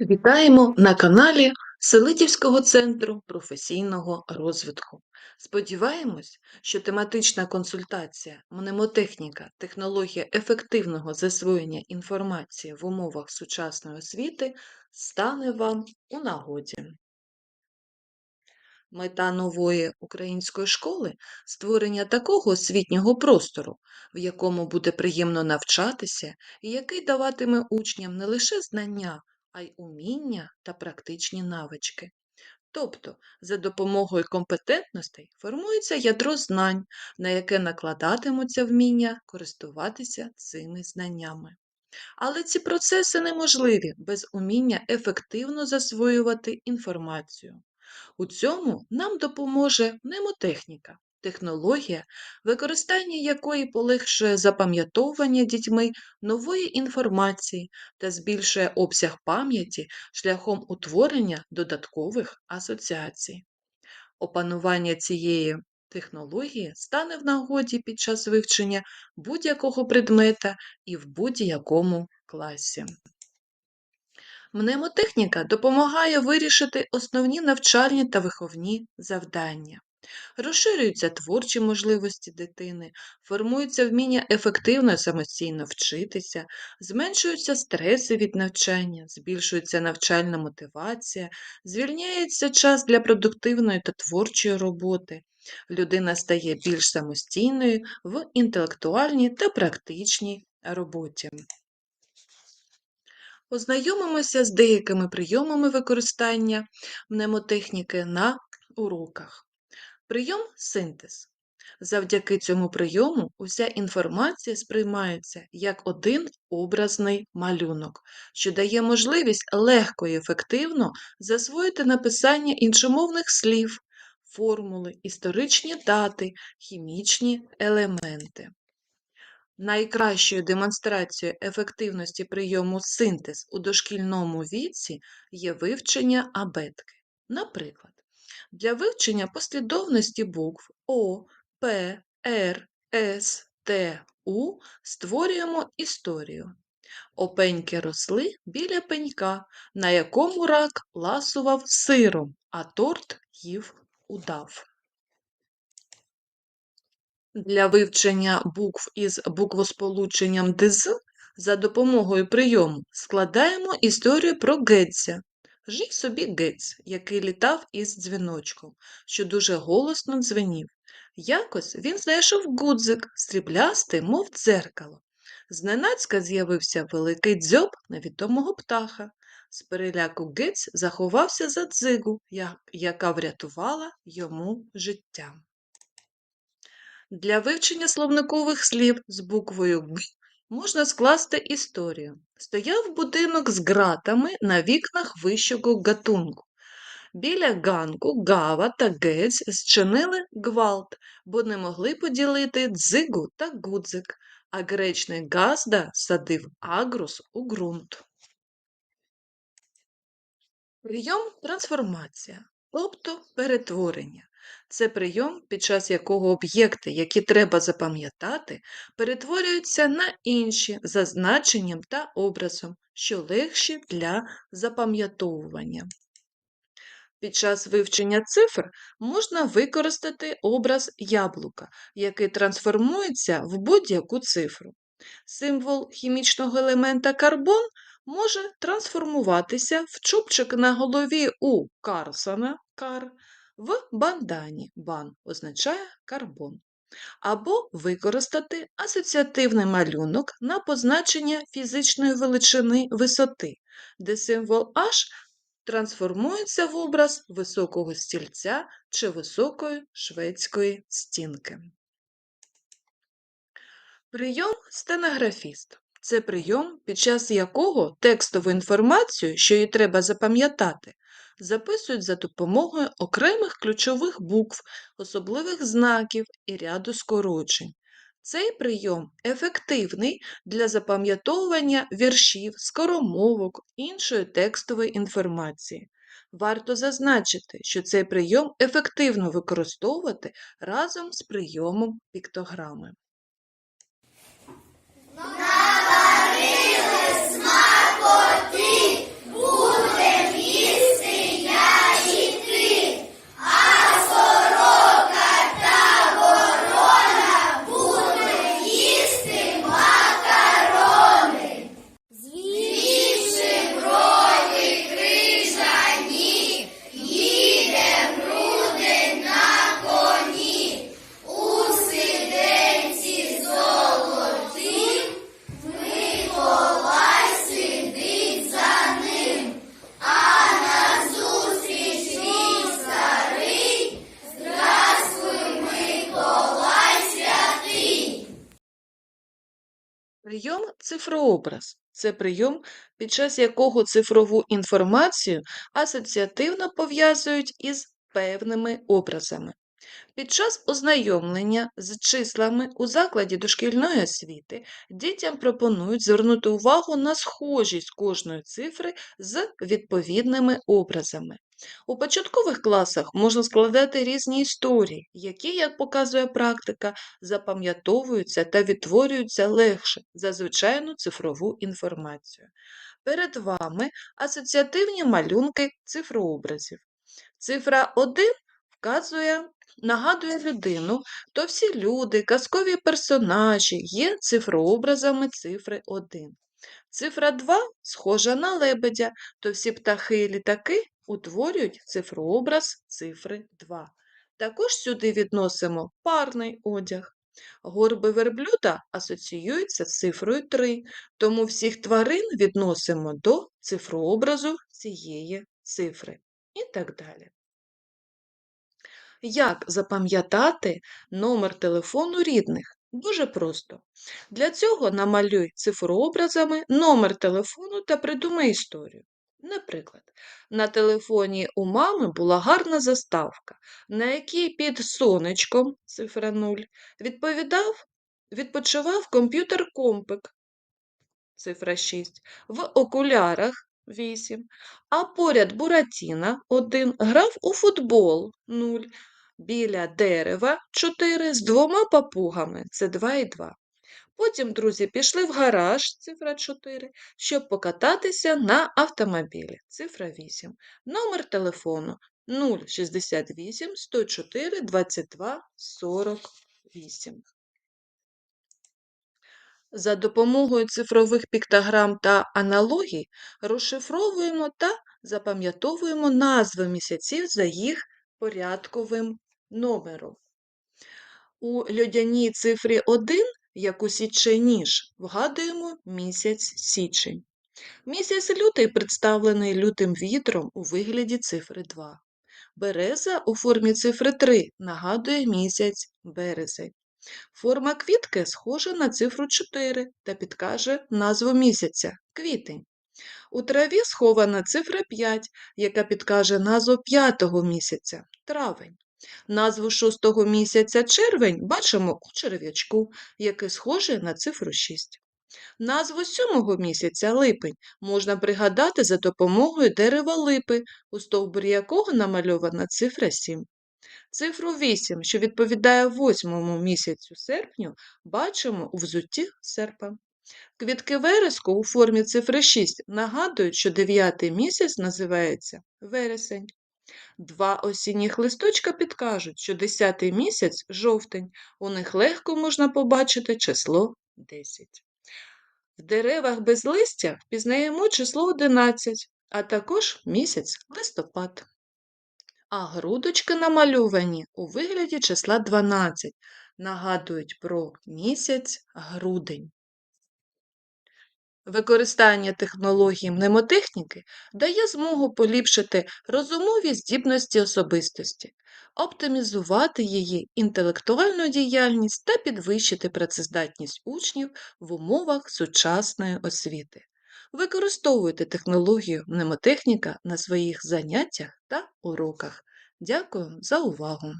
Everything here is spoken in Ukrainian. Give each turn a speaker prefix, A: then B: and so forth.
A: Вітаємо на каналі Селидівського центру професійного розвитку. Сподіваємось, що тематична консультація мнемотехніка, технологія ефективного засвоєння інформації в умовах сучасної освіти стане вам у нагоді. Мета нової української школи створення такого освітнього простору, в якому буде приємно навчатися і який даватиме учням не лише знання, а й уміння та практичні навички. Тобто, за допомогою компетентностей формується ядро знань, на яке накладатимуться вміння користуватися цими знаннями. Але ці процеси неможливі без уміння ефективно засвоювати інформацію. У цьому нам допоможе мнемотехніка, технологія, використання якої полегшує запам'ятовування дітьми нової інформації та збільшує обсяг пам'яті шляхом утворення додаткових асоціацій. Опанування цієї технології стане в нагоді під час вивчення будь-якого предмета і в будь-якому класі. Мнемотехніка допомагає вирішити основні навчальні та виховні завдання. Розширюються творчі можливості дитини, формується вміння ефективно самостійно вчитися, зменшуються стреси від навчання, збільшується навчальна мотивація, звільняється час для продуктивної та творчої роботи. Людина стає більш самостійною в інтелектуальній та практичній роботі. Познайомимося з деякими прийомами використання мнемотехніки на уроках. Прийом синтез. Завдяки цьому прийому уся інформація сприймається як один образний малюнок, що дає можливість легко і ефективно засвоїти написання іншомовних слів, формули, історичні дати, хімічні елементи. Найкращою демонстрацією ефективності прийому синтез у дошкільному віці є вивчення абетки. Наприклад, для вивчення послідовності букв О, П, Р, С, Т, У створюємо історію. Опеньки росли біля пенька, на якому рак ласував сиром, а торт їв удав. Для вивчення букв із буквосполученням ДЗ за допомогою прийому складаємо історію про Гетця. Жив собі Гетць, який літав із дзвіночком, що дуже голосно дзвенів. Якось він знайшов гудзик, сріблястий, мов дзеркало. Зненацька з'явився великий дзьоб невідомого птаха. З переляку Гетць заховався за дзигу, яка врятувала йому життя. Для вивчення словникових слів з буквою Г можна скласти історію. Стояв будинок з ґратами на вікнах вищого гатунку. Біля ганку Гава та Гець зчинили гвалт, бо не могли поділити дзигу та гудзик, а гречний Газда садив агрус у ґрунт. Прийом трансформація, тобто перетворення. Це прийом, під час якого об'єкти, які треба запам'ятати, перетворюються на інші за значенням та образом, що легші для запам'ятовування. Під час вивчення цифр можна використати образ яблука, який трансформується в будь-яку цифру. Символ хімічного елемента карбон може трансформуватися в чубчик на голові у Карлсона кар, в бандані бан означає карбон. Або використати асоціативний малюнок на позначення фізичної величини висоти, де символ H трансформується в образ високого стільця чи високої шведської стінки. Прийом стенографіст. Це прийом, під час якого текстову інформацію, що їй треба запам'ятати, записують за допомогою окремих ключових букв, особливих знаків і ряду скорочень. Цей прийом ефективний для запам'ятовування віршів, скоромовок, іншої текстової інформації. Варто зазначити, що цей прийом ефективно використовувати разом з прийомом піктограми. Прийом цифрообраз це прийом, під час якого цифрову інформацію асоціативно пов'язують із певними образами. Під час ознайомлення з числами у закладі дошкільної освіти дітям пропонують звернути увагу на схожість кожної цифри з відповідними образами. У початкових класах можна складати різні історії, які, як показує практика, запам'ятовуються та відтворюються легше за звичайну цифрову інформацію. Перед вами асоціативні малюнки цифрообразів. Цифра 1 вказує, нагадує людину, то всі люди, казкові персонажі є цифрообразами цифри 1. Цифра 2 схожа на лебедя, то всі птахи і літаки утворюють цифрообраз цифри 2. Також сюди відносимо парний одяг. Горби верблюда асоціюються з цифрою 3, тому всіх тварин відносимо до цифрообразу цієї цифри. І так далі. Як запам'ятати номер телефону рідних? Дуже просто. Для цього намалюй цифрообразами номер телефону та придумай історію. Наприклад, на телефоні у мами була гарна заставка, на якій під сонечком цифра 0 відповідав, відпочивав комп'ютер компик цифра 6, в окулярах 8, а поряд Буратіна 1 грав у футбол 0, біля дерева 4 з двома папугами це 2 і 2. Потім друзі пішли в гараж, цифра 4, щоб покататися на автомобілі, цифра 8. Номер телефону 068 104 22 48. За допомогою цифрових піктограм та аналогій розшифровуємо та запам'ятовуємо назви місяців за їх порядковим номером. У льодяній цифрі 1, як у січеніж, вгадуємо місяць січень. Місяць лютий представлений лютим вітром у вигляді цифри 2. Береза у формі цифри 3 нагадує місяць березень. Форма квітки схожа на цифру 4 та підкаже назву місяця квітень. У траві схована цифра 5, яка підкаже назву п'ятого місяця травень. Назву шостого місяця червень бачимо у черв'ячку, який схожий на цифру 6. Назву сьомого місяця липень можна пригадати за допомогою дерева липи, у стовбурі якого намальована цифра 7. Цифру 8, що відповідає восьмому місяцю серпню, бачимо у взутті серпа. Квітки вереску у формі цифри 6 нагадують, що дев'ятий місяць називається вересень. Два осінніх листочка підкажуть, що десятий місяць жовтень, у них легко можна побачити число 10. В деревах без листя впізнаємо число 11, а також місяць листопад а грудочки намальовані у вигляді числа 12, нагадують про місяць грудень. Використання технологій мнемотехніки дає змогу поліпшити розумові здібності особистості, оптимізувати її інтелектуальну діяльність та підвищити працездатність учнів в умовах сучасної освіти. Використовуйте технологію мнемотехніка на своїх заняттях та уроках. Дякую за увагу!